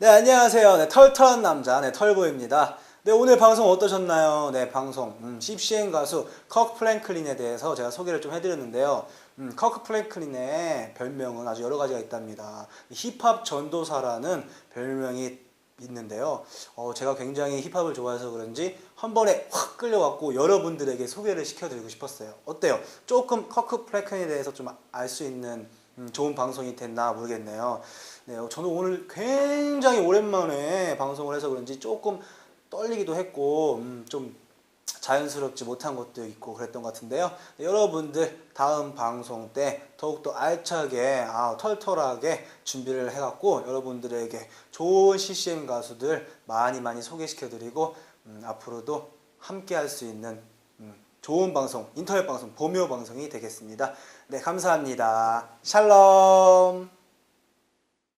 네, 안녕하세요. 네, 털털한 남자, 네, 털보입니다. 네, 오늘 방송 어떠셨나요? 네, 방송. 음, CCN 가수 커크 플랭클린에 대해서 제가 소개를 좀 해드렸는데요. 음, 커크 플랭클린의 별명은 아주 여러 가지가 있답니다. 힙합 전도사라는 별명이 있는데요. 어, 제가 굉장히 힙합을 좋아해서 그런지 한 번에 확 끌려갖고 여러분들에게 소개를 시켜드리고 싶었어요. 어때요? 조금 커크 플랭클린에 대해서 좀 알 수 있는 음, 좋은 방송이 됐나 모르겠네요. 네, 어, 저는 오늘 굉장히 오랜만에 방송을 해서 그런지 조금 떨리기도 했고 음, 좀 자연스럽지 못한 것도 있고 그랬던 것 같은데요. 네, 여러분들 다음 방송 때 더욱더 알차게 아, 털털하게 준비를 해갖고 여러분들에게 좋은 CCM 가수들 많이 많이 소개시켜드리고 음, 앞으로도 함께 할 수 있는 음, 좋은 방송, 인터넷 방송, 보묘 방송이 되겠습니다. 네, 감사합니다. 샬롬.